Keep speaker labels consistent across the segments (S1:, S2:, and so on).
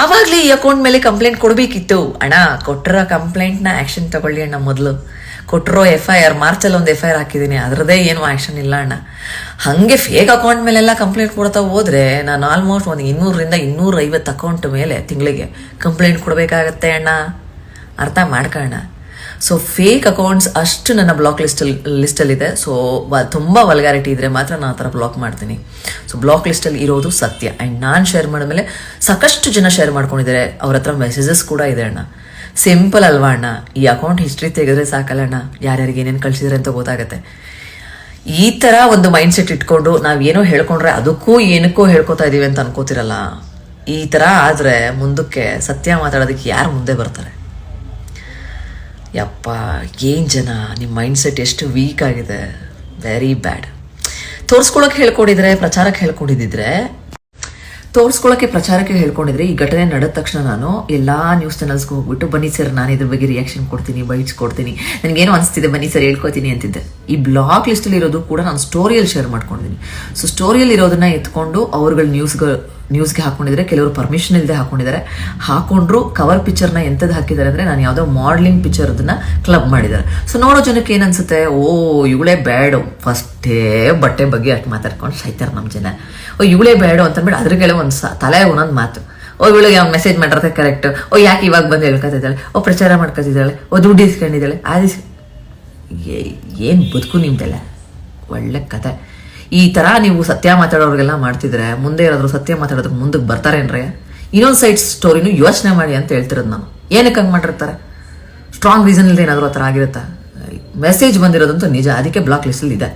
S1: ಆವಾಗಲೇ ಈ ಅಕೌಂಟ್ ಮೇಲೆ ಕಂಪ್ಲೇಂಟ್ ಕೊಡಬೇಕಿತ್ತು. ಅಣ್ಣ, ಕೊಟ್ಟಿರೋ ಕಂಪ್ಲೇಂಟ್ನ ಆ್ಯಕ್ಷನ್ ತಗೊಳ್ಳಿ ಅಣ್ಣ ಮೊದಲು. ಕೊಟ್ಟಿರೋ ಎಫ್ ಐ ಆರ್ ಮಾರ್ಚಲ್ಲಿ ಒಂದು ಎಫ್ ಐ ಆರ್ ಹಾಕಿದ್ದೀನಿ ಅದರದೇ ಏನು ಆ್ಯಕ್ಷನ್ ಇಲ್ಲ ಅಣ್ಣ. ಹಾಗೆ ಫೇಕ್ ಅಕೌಂಟ್ ಮೇಲೆಲ್ಲ ಕಂಪ್ಲೇಂಟ್ ಕೊಡ್ತಾ ಹೋದ್ರೆ ನಾನು ಆಲ್ಮೋಸ್ಟ್ ಒಂದು ಇನ್ನೂರರಿಂದ ಇನ್ನೂರೈವತ್ತು ಅಕೌಂಟ್ ಮೇಲೆ ತಿಂಗಳಿಗೆ ಕಂಪ್ಲೇಂಟ್ ಕೊಡಬೇಕಾಗತ್ತೆ ಅಣ್ಣ. ಅರ್ಥ ಮಾಡ್ಕೊಳ್ಳೋಣ ಸೊ ಫೇಕ್ ಅಕೌಂಟ್ಸ್ ಅಷ್ಟು ನನ್ನ ಬ್ಲಾಕ್ ಲಿಸ್ಟಲ್ಲಿ ಲಿಸ್ಟಲ್ಲಿದೆ ಸೊ ತುಂಬ ವಲ್ಗಾರಿಟಿ ಇದ್ರೆ ಮಾತ್ರ ನಾನು ಆ ಥರ ಬ್ಲಾಕ್ ಮಾಡ್ತೀನಿ. ಸೊ ಬ್ಲಾಕ್ ಲಿಸ್ಟಲ್ಲಿ ಇರೋದು ಸತ್ಯ. ಆ್ಯಂಡ್ ನಾನು ಶೇರ್ ಮಾಡಿದ್ಮೇಲೆ ಸಾಕಷ್ಟು ಜನ ಶೇರ್ ಮಾಡ್ಕೊಂಡಿದ್ದಾರೆ. ಅವ್ರ ಹತ್ರ ಮೆಸೇಜಸ್ ಕೂಡ ಇದೆ ಅಣ್ಣ. ಸಿಂಪಲ್ ಅಲ್ವಾ ಅಣ್ಣ? ಈ ಅಕೌಂಟ್ ಹಿಸ್ಟ್ರಿ ತೆಗೆದ್ರೆ ಸಾಕಲ್ಲ ಅಣ್ಣ. ಯಾರ್ಯಾರಿಗೆ ಏನೇನು ಕಳಿಸಿದ್ರೆ ಅಂತ ಗೊತ್ತಾಗುತ್ತೆ. ಈ ಥರ ಒಂದು ಮೈಂಡ್ ಸೆಟ್ ಇಟ್ಕೊಂಡು ನಾವೇನೋ ಹೇಳ್ಕೊಂಡ್ರೆ ಅದಕ್ಕೂ ಏನಕ್ಕೂ ಹೇಳ್ಕೊತಾ ಇದೀವಿ ಅಂತ ಅನ್ಕೋತಿರಲ್ಲ. ಈ ಥರ ಆದರೆ ಮುಂದಕ್ಕೆ ಸತ್ಯ ಮಾತಾಡೋದಕ್ಕೆ ಯಾರು ಮುಂದೆ ಬರ್ತಾರೆ? ಯಪ್ಪ, ಏನು ಜನ? ನಿಮ್ಮ ಮೈಂಡ್ ಸೆಟ್ ಎಷ್ಟು ವೀಕ್ ಆಗಿದೆ? ವೆರಿ ಬ್ಯಾಡ್ ತೋರಿಸ್ಕೊಳಕ್ಕೆ ಹೇಳ್ಕೊಂಡಿದ್ರೆ ಪ್ರಚಾರಕ್ಕೆ ಹೇಳ್ಕೊಂಡಿದ್ದಿದ್ರೆ ತೋರಿಸ್ಕೊಳ್ಳೋಕೆ ಪ್ರಚಾರಕ್ಕೆ ಹೇಳ್ಕೊಂಡಿದ್ರೆ ಈ ಘಟನೆ ನಡೆದ ತಕ್ಷಣ ನಾನು ಎಲ್ಲಾ ನ್ಯೂಸ್ ಚಾನಲ್ಸ್ಗೆ ಹೋಗ್ಬಿಟ್ಟು, ಬನ್ನಿ ಸರ್ ನಾನು ಇದ್ರ ಬಗ್ಗೆ ರಿಯಾಕ್ಷನ್ ಕೊಡ್ತೀನಿ ಬೈಟ್ಸ್ ಕೊಡ್ತೀನಿ. ನನಗೇನೋ ಅನಿಸ್ತಿದೆ, ಬನ್ನಿ ಸರ್ ಹೇಳ್ಕೊತೀನಿ ಅಂತಿದ್ದೆ. ಈ ಬ್ಲಾಕ್ ಲಿಸ್ಟಲ್ಲಿ ಇರೋದು ಕೂಡ ನಾನು ಸ್ಟೋರಿಯಲ್ಲಿ ಶೇರ್ ಮಾಡ್ಕೊಂಡಿದ್ದೀನಿ. ಸೊ ಸ್ಟೋರಿಯಲ್ಲಿ ಇರೋದನ್ನ ಎತ್ಕೊಂಡು ಅವ್ರುಗಳ ನ್ಯೂಸ್ಗೆ ನ್ಯೂಸ್ಗೆ ಹಾಕೊಂಡಿದ್ದಾರೆ ಕೆಲವರು ಪರ್ಮಿಷನ್ ಇಲ್ಲದೆ ಹಾಕೊಂಡಿದ್ದಾರೆ. ಹಾಕೊಂಡ್ರು ಕವರ್ ಪಿಕ್ಚರ್ನ ಎಂಥದ್ದು ಹಾಕಿದ್ದಾರೆ ಅಂದರೆ ನಾನು ಯಾವುದೋ ಮಾಡಲಿಂಗ್ ಪಿಕ್ಚರ್ ಅದನ್ನು ಕ್ಲಬ್ ಮಾಡಿದ್ದಾರೆ. ಸೊ ನೋಡೋ ಜನಕ್ಕೆ ಏನನ್ಸುತ್ತೆ? ಓ, ಇವಳೇ ಬ್ಯಾಡು ಫಸ್ಟೇ ಬಟ್ಟೆ ಬಗ್ಗೆ ಅಷ್ಟು ಮಾತಾಡ್ಕೊಂಡು ಸಾಯ್ತಾರೆ ನಮ್ಮ ಜನ. ಓ, ಇವಳೇ ಬ್ಯಾಡು ಅಂತಂದ್ಬಿಟ್ಟು ಅದ್ರಗೆಲ್ಲ ಒಂದು ಸ, ತಲೆ ಒಂದೊಂದು ಮಾತು. ಓ, ಇವಳಿಗೆ ಯಾವ ಮೆಸೇಜ್ ಮಾಡಿರತ್ತೆ ಕರೆಕ್ಟ್ ಓ, ಯಾಕೆ ಇವಾಗ ಬಂದು ಹೇಳ್ಕೊತಿದ್ದಾಳೆ? ಓ, ಪ್ರಚಾರ ಮಾಡ್ಕೊತಿದ್ದಾಳೆ? ಓ, ದುಡ್ಡು ಇಸ್ಕೊಂಡಿದ್ದಾಳೆ? ಆದಿಸ್ ಏನು ಬದುಕು ನಿಮ್ದೆಲ್ಲ? ಒಳ್ಳೆ ಕತೆ. ಈ ಥರ ನೀವು ಸತ್ಯ ಮಾತಾಡೋರಿಗೆಲ್ಲ ಮಾಡ್ತಿದ್ರೆ, ಮುಂದೆ ಯಾರಾದರೂ ಸತ್ಯ ಮಾತಾಡೋದಕ್ಕೆ ಮುಂದಕ್ಕೆ ಬರ್ತಾರೇನ್ರೇ? ಇನ್ನೊಂದು ಸೈಡ್ ಸ್ಟೋರಿನೂ ಯೋಚನೆ ಮಾಡಿ ಅಂತ ಹೇಳ್ತಿರೋದು ನಾನು. ಏನಕ್ಕೆ ಹಂಗೆ ಮಾಡಿರ್ತಾರೆ? ಸ್ಟ್ರಾಂಗ್ ರೀಸನ್ ಇಲ್ಲದೆ ಏನಾದರೂ ಆ ಥರ ಆಗಿರುತ್ತಾ? ಮೆಸೇಜ್ ಬಂದಿರೋದಂತೂ ನಿಜ, ಅದಕ್ಕೆ ಬ್ಲಾಕ್ ಲಿಸ್ಟಲ್ಲಿ ಇದೆ.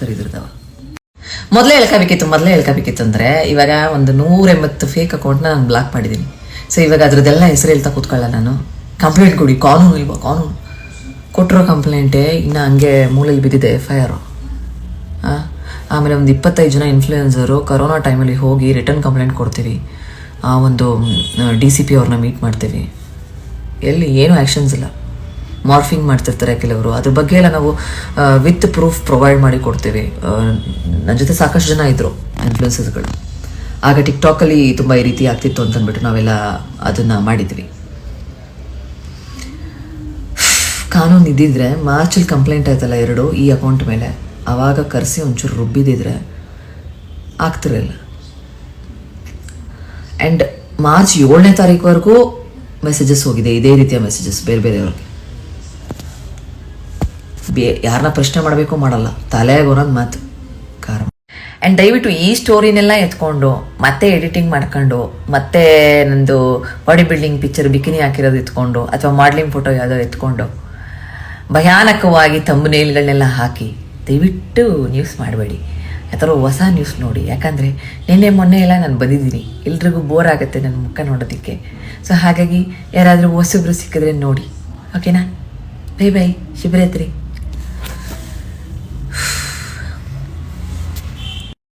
S1: ಸರಿ, ಇದ್ರದವ. ಮೊದಲೇ ಹೇಳ್ಕೋಬೇಕಿತ್ತು ಮೊದಲೇ ಹೇಳ್ಕೋಬೇಕಿತ್ತು ಅಂದರೆ, ಇವಾಗ ಒಂದು ನೂರ ಎಂಬತ್ತು ಫೇಕ್ ಅಕೌಂಟ್ನ ನಾನು ಬ್ಲಾಕ್ ಮಾಡಿದ್ದೀನಿ. ಸೊ ಇವಾಗ ಅದ್ರದ್ದೆಲ್ಲ ಹೆಸರು ಹೇಳ್ತಾ ಕೂತ್ಕೊಳ್ಳ ನಾನು. ಕಂಪ್ಲೇಂಟ್ ಕೊಡಿ, ಕಾನೂನು ಇಲ್ವಾ, ಕಾನೂನು? ಕೊಟ್ಟಿರೋ ಕಂಪ್ಲೇಂಟೇ ಇನ್ನು ಹಂಗೆ ಮೂಲೆಯಲ್ಲಿ ಬಿದ್ದಿದೆ ಎಫ್ ಐ ಆರು ಆಮೇಲೆ ಒಂದು ಇಪ್ಪತ್ತೈದು ಜನ ಇನ್ಫ್ಲೂಯೆನ್ಸರು ಕರೋನಾ ಟೈಮಲ್ಲಿ ಹೋಗಿ ರಿಟರ್ನ್ ಕಂಪ್ಲೇಂಟ್ ಕೊಡ್ತೀವಿ. ಆ ಒಂದು ಡಿ ಸಿ ಪಿ ಅವ್ರನ್ನ ಮೀಟ್ ಮಾಡ್ತೀವಿ. ಎಲ್ಲಿ ಏನೂ ಆ್ಯಕ್ಷನ್ಸ್ ಇಲ್ಲ. ಮಾರ್ಫಿಂಗ್ ಮಾಡ್ತಿರ್ತಾರೆ ಕೆಲವರು. ಅದ್ರ ಬಗ್ಗೆ ಎಲ್ಲ ನಾವು ವಿತ್ ಪ್ರೂಫ್ ಪ್ರೊವೈಡ್ ಮಾಡಿ ಕೊಡ್ತೀವಿ. ನನ್ನ ಜೊತೆ ಸಾಕಷ್ಟು ಜನ ಇದ್ರು ಇನ್ಫ್ಲೂಯೆನ್ಸಸ್ಗಳು ಆಗ ಟಿಕ್ಟಾಕಲ್ಲಿ ತುಂಬ ಈ ರೀತಿ ಆಗ್ತಿತ್ತು ಅಂತಂದ್ಬಿಟ್ಟು ನಾವೆಲ್ಲ ಅದನ್ನ ಮಾಡಿದ್ವಿ. ಕಾನೂನು ಇದ್ದಿದ್ರೆ ಮಾರ್ಚಲ್ಲಿ ಕಂಪ್ಲೇಂಟ್ ಆಯ್ತಲ್ಲ ಎರಡು ಈ ಅಕೌಂಟ್ ಮೇಲೆ? ಆವಾಗ ಕರೆಸಿ ಒಂಚೂರು ರುಬ್ಬಿದಿದ್ರೆ ಆಗ್ತಿರಲಿಲ್ಲ. ಆ್ಯಂಡ್ ಮಾರ್ಚ್ ಏಳನೇ ತಾರೀಕುವರೆಗೂ ಮೆಸೇಜಸ್ ಹೋಗಿದೆ. ಇದೇ ರೀತಿಯ ಮೆಸೇಜಸ್ ಬೇರೆ ಬೇರೆಯವ್ರಿಗೆ ಬೇ ಯಾರನ್ನ ಪ್ರಶ್ನೆ ಮಾಡಬೇಕು ಮಾಡಲ್ಲ. ತಲೆಗೆ ಒಂದೊಂದು ಮಾತು ಕಾರ ಆ್ಯಂಡ್ ದಯವಿಟ್ಟು ಈ ಸ್ಟೋರಿನೆಲ್ಲ ಎತ್ಕೊಂಡು, ಮತ್ತೆ ಎಡಿಟಿಂಗ್ ಮಾಡ್ಕೊಂಡು, ಮತ್ತೆ ನಂದು ಬಾಡಿ ಬಿಲ್ಡಿಂಗ್ ಪಿಕ್ಚರ್ ಬಿಕಿನಿ ಹಾಕಿರೋದು ಎತ್ಕೊಂಡು, ಅಥವಾ ಮಾಡ್ಲಿಂಗ್ ಫೋಟೋ ಯಾವುದೋ ಎತ್ಕೊಂಡು, ಭಯಾನಕವಾಗಿ ತಮ್ಮನೇಲ್ಗಳನ್ನೆಲ್ಲ ಹಾಕಿ ದಯವಿಟ್ಟು ನ್ಯೂಸ್ ಮಾಡಬೇಡಿ. ಅಥವಾ ಹೊಸ ನ್ಯೂಸ್ ನೋಡಿ. ಯಾಕಂದರೆ ನಿನ್ನೆ ಮೊನ್ನೆ ಎಲ್ಲ ನಾನು ಬಂದಿದ್ದೀನಿ. ಎಲ್ರಿಗೂ ಬೋರ್ ಆಗುತ್ತೆ ನನ್ನ ಮುಖ ನೋಡೋದಕ್ಕೆ. ಸೊ ಹಾಗಾಗಿ ಯಾರಾದರೂ ಹೊಸಬ್ರು ಸಿಕ್ಕಿದ್ರೆ ನೋಡಿ. ಓಕೆನಾ ಬೈ ಬೈ ಶುಭರಾತ್ರಿ.